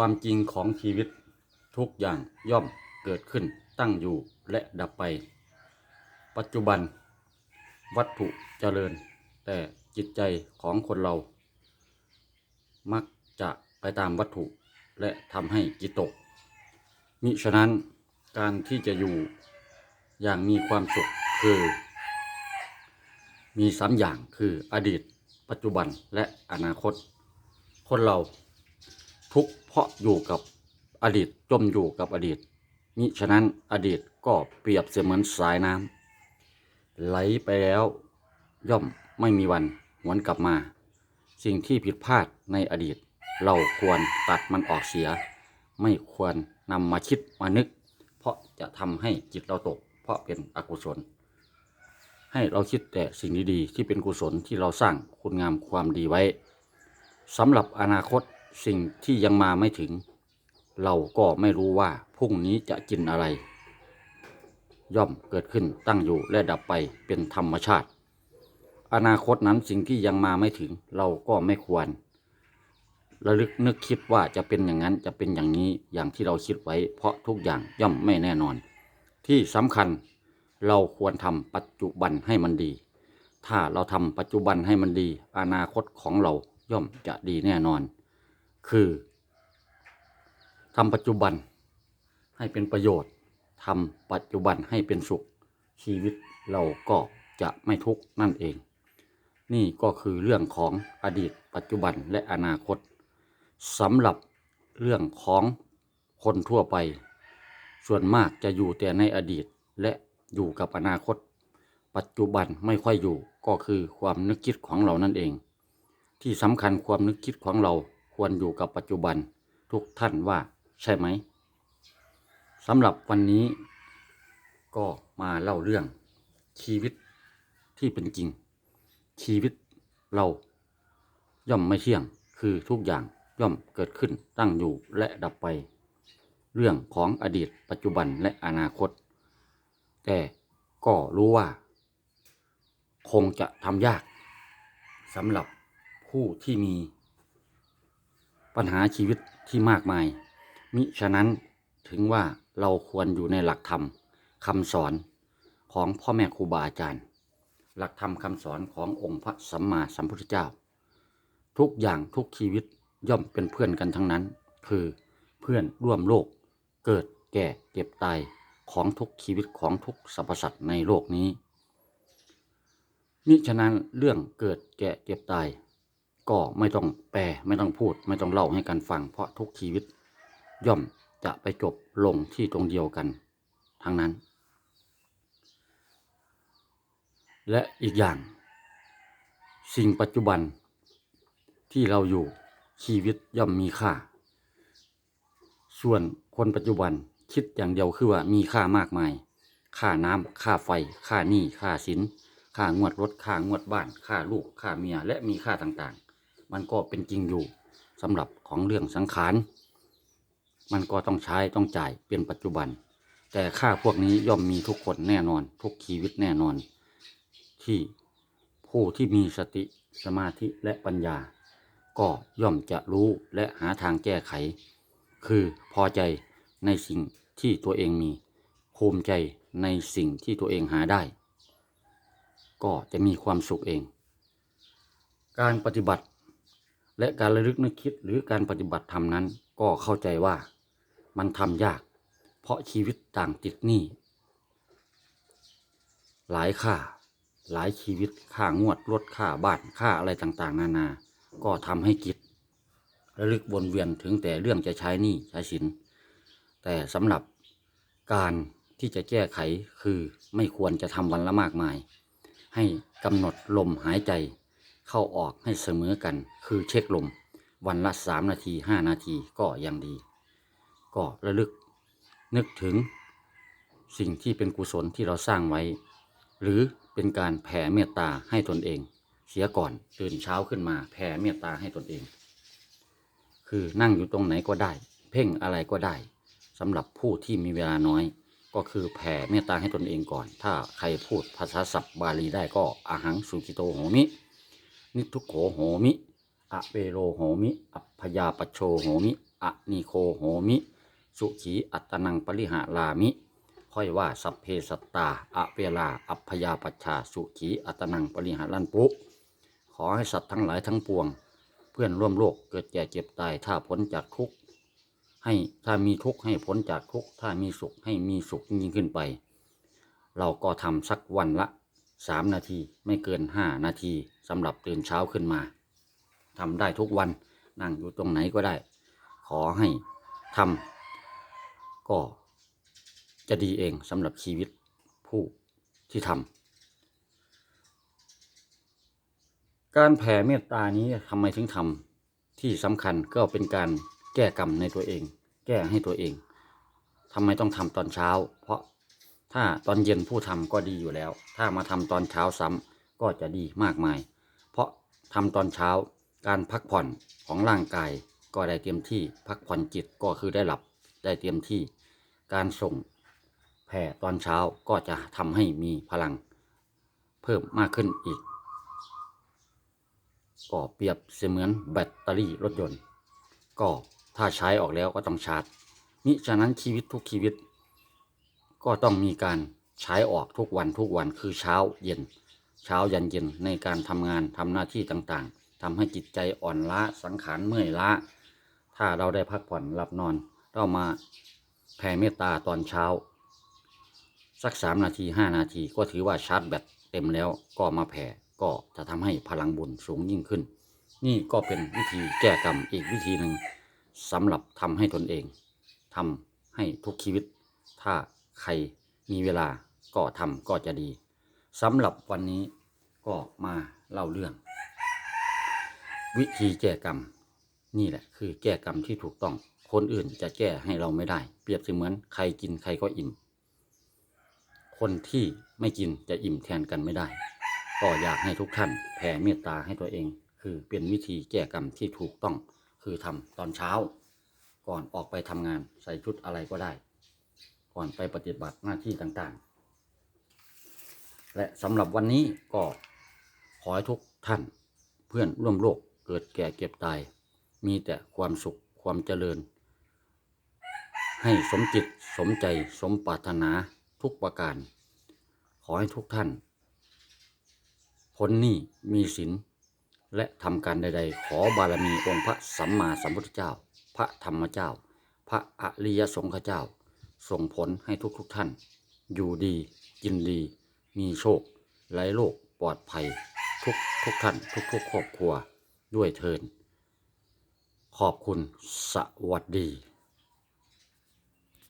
ความจริงของชีวิตทุกอย่างย่อมเกิดขึ้นตั้งอยู่และดับไป ปัจจุบัน วัตถุเจริญ แต่จิตใจของคนเรา มักจะไปตามวัตถุและทำให้จิตตก มิฉะนั้นการที่จะอยู่อย่างมีความสุขคือ มีสามอย่างคืออดีต ปัจจุบันและอนาคต คนเราทุก ราะอยู่กับอดีตจมอยู่กับอดีตมิฉะนั้นอดีตก็เปรียบเสมือนสายน้ำไหลไปแล้วย่อมไม่มีวันหวนกลับมา สิ่งที่ผิดพลาดในอดีต เราควรตัดมันออกเสีย ไม่ควรนำมาคิดมานึก เพราะจะทำให้จิตเราตก เพราะเป็นอกุศล ให้เราคิดแต่สิ่งดีๆที่เป็นกุศลที่เราสร้างคุณงามความดีไว้สำหรับอนาคต สิ่งที่ยังมาไม่ถึง เราก็ไม่รู้ว่าพรุ่งนี้จะกินอะไร ย่อมเกิดขึ้นตั้งอยู่และดับไปเป็นธรรมชาติ อนาคตนั้นสิ่งที่ยังมาไม่ถึง เราก็ไม่ควรระลึกนึกคิดว่าจะเป็นอย่างนั้นจะเป็นอย่างนี้อย่างที่เราคิดไว้ เพราะทุกอย่างย่อมไม่แน่นอน ที่สำคัญเราควรทำปัจจุบันให้มันดี ถ้าเราทำปัจจุบันให้มันดี อนาคตของเราย่อมจะดีแน่นอน คือทำปัจจุบันให้เป็นประโยชน์ทำปัจจุบันให้เป็นสุขชีวิตเราก็จะไม่ทุกข์นั่นเอง นี่ก็คือเรื่องของอดีต ปัจจุบันและอนาคตสำหรับเรื่องของคนทั่วไป ส่วนมากจะอยู่แต่ในอดีตและอยู่กับอนาคต ปัจจุบันไม่ค่อยอยู่ก็คือความนึกคิดของเรานั่นเอง ที่สำคัญความนึกคิดของเรา ควรอยู่กับปัจจุบันทุกท่านว่าใช่ไหมสำหรับวันนี้ก็มาเล่าเรื่องชีวิตที่เป็นจริง ชีวิตเราย่อมไม่เที่ยงคือทุกอย่างย่อมเกิดขึ้นตั้งอยู่และดับไป เรื่องของอดีตปัจจุบันและอนาคต แต่ก็รู้ว่า คงจะทำยากสำหรับผู้ที่มี ปัญหาชีวิตที่มากมาย มิฉะนั้นถึงว่าเราควรอยู่ในหลักธรรมคำสอนของพ่อแม่ครูบาอาจารย์ หลักธรรมคำสอนขององค์พระสัมมาสัมพุทธเจ้า ทุกอย่างทุกชีวิตย่อมเป็นเพื่อนกันทั้งนั้น คือเพื่อนร่วมโลก เกิดแก่เจ็บตายของทุกชีวิตของทุกสรรพสัตว์ในโลกนี้มิฉะนั้นเรื่องเกิดแก่เจ็บตาย ก็ไม่ต้องแปลไม่ต้องพูด ไม่ต้องเล่าให้กันฟัง เพราะทุกชีวิตย่อมจะไปจบลงที่ตรงเดียวกันทั้งนั้น และอีกอย่าง สิ่งปัจจุบันที่เราอยู่ชีวิตย่อมมีค่า ส่วนคนปัจจุบันคิดอย่างเดียวคือว่ามีค่ามากมาย ค่าน้ำค่าไฟ ค่าหนี้ ค่าสิน ค่างวดรถ ค่างวดบ้าน ค่าลูก ค่าเมีย และมีค่าต่างๆ มันก็เป็นจริงอยู่สำหรับของเรื่องสังขาร มันก็ต้องใช้ต้องจ่ายเป็นปัจจุบัน แต่ค่าพวกนี้ย่อมมีทุกคนแน่นอน ทุกชีวิตแน่นอน ที่ผู้ที่มีสติสมาธิและปัญญา ก็ย่อมจะรู้และหาทางแก้ไข คือพอใจในสิ่งที่ตัวเองมีภูมิใจในสิ่งที่ตัวเองหาได้ ก็จะมีความสุขเอง การปฏิบัติ และการระลึกนึกคิดหรือการปฏิบัติธรรมนั้น ก็เข้าใจว่ามันทำยาก เพราะชีวิตต่างติดหนี้หลายค่า หลายชีวิตค่างวดรถค่าบ้านค่าอะไรต่างๆ นานา ก็ทำให้จิตระลึกวนเวียนถึงแต่เรื่องจะใช้หนี้ใช้สิน แต่สำหรับการที่จะแก้ไขคือไม่ควรจะทำวันละมากมาย ให้กำหนดลมหายใจ เข้าออกให้เสมอกัน คือเช็คลม วันละสามนาทีห้านาทีก็ยังดี ก็ระลึกนึกถึงสิ่งที่เป็นกุศลที่เราสร้างไว้ หรือเป็นการแผ่เมตตาให้ตนเอง เสียก่อนตื่นเช้าขึ้นมาแผ่เมตตาให้ตนเอง คือนั่งอยู่ตรงไหนก็ได้ เพ่งอะไรก็ได้สำหรับผู้ที่มีเวลาน้อย ก็คือแผ่เมตตาให้ตนเองก่อน ถ้าใครพูดภาษาศัพท์บาลีได้ก็อาหังสุกิโตโหมิ นิทุโขโหมิ อเปโรโหมิ อัพยาปโชโหมิอะนิโคโหมิ สุขีอัตนังปริหารามิ ค่อยว่าสัพเพสัตตาอะเวลา อัพยาปัชชา สุขีอัตนังปริหารันปุ ขอให้สัตว์ทั้งหลายทั้งปวง เพื่อนร่วมโลกเกิดแก่เจ็บตาย ถ้าพ้นจากทุกข์ให้ถ้ามีทุกข์ให้พ้นจากทุกข์ถ้ามีสุขให้มีสุขยิ่งขึ้นไป เราก็ทำสักวันละ สามนาทีไม่เกินห้านาทีสำหรับตื่นเช้าขึ้นมาทำได้ทุกวันนั่งอยู่ตรงไหนก็ได้ ขอให้ทำก็จะดีเองสำหรับชีวิตผู้ที่ทำการแผ่เมตตานี้ทำไมถึงทำที่สำคัญก็เป็นการแก้กรรมในตัวเอง แก้ให้ตัวเองทำไมต้องทำตอนเช้า เพราะ ถ้าตอนเย็นผู้ทำก็ดีอยู่แล้ว ถ้ามาทำตอนเช้าซ้ำก็จะดีมากมาย เพราะทำตอนเช้าการพักผ่อนของร่างกายก็ได้เต็มที่พักผ่อนจิตก็คือได้หลับได้เต็มที่ การส่งแผ่ตอนเช้าก็จะทำให้มีพลัง เพิ่มมากขึ้นอีกก็เปรียบเสมือนแบตเตอรี่รถยนต์ ก็ถ้าใช้ออกแล้วก็ต้องชาร์จมิฉะนั้นชีวิตทุกชีวิต ก็ต้องมีการใช้ออกทุกวันทุกวันคือเช้าเย็น เช้ายันเย็นในการทำงานทำหน้าที่ต่างๆทำให้จิตใจอ่อนล้าสังขารเมื่อยล้า ถ้าเราได้พักผ่อนหลับนอน เรามาแผ่เมตตาตอนเช้า สักสามนาทีห้านาทีก็ถือว่าชาร์จแบตเต็มแล้วก็มาแผ่ก็จะทำให้พลังบุญสูงยิ่งขึ้น นี่ก็เป็นวิธีแก้กรรมอีกวิธีหนึ่งสำหรับทำให้ตนเองทำให้ทุกชีวิต ถ้า ใครมีเวลาก็ทำก็จะดีสำหรับวันนี้ก็มาเล่าเรื่อง วิธีแก้กรรม นี่แหละคือแก้กรรมที่ถูกต้อง คนอื่นจะแก้ให้เราไม่ได้ เปรียบเสมือนใครกินใครก็อิ่ม คนที่ไม่กินจะอิ่มแทนกันไม่ได้ ก็อยากให้ทุกท่านแผ่เมตตาให้ตัวเอง คือเป็นวิธีแก้กรรมที่ถูกต้อง คือทำตอนเช้า ก่อนออกไปทำงานใส่ชุดอะไรก็ได้ ก่อนไปปฏิบัติหน้าที่ต่างๆ และสำหรับวันนี้ก็ขอให้ทุกท่านเพื่อนร่วมโลกเกิดแก่เก็บตาย มีแต่ความสุขความเจริญ ให้สมจิตสมใจสมปรารถนาทุกประการ ขอให้ทุกท่านพ้นหนี้มีศีลและทำการใด ๆ ขอบารมีองค์พระสัมมาสัมพุทธเจ้า พระธรรมเจ้า พระอริยสงฆ์เจ้า ส่งผลให้ทุกๆทท่าน อยู่ดีกินดี มีโชคไร้โรคปลอดภัย ทุกทุกท่าน ทุกทุกๆครอบครัวด้วยเทิน ขอบคุณสวัสดี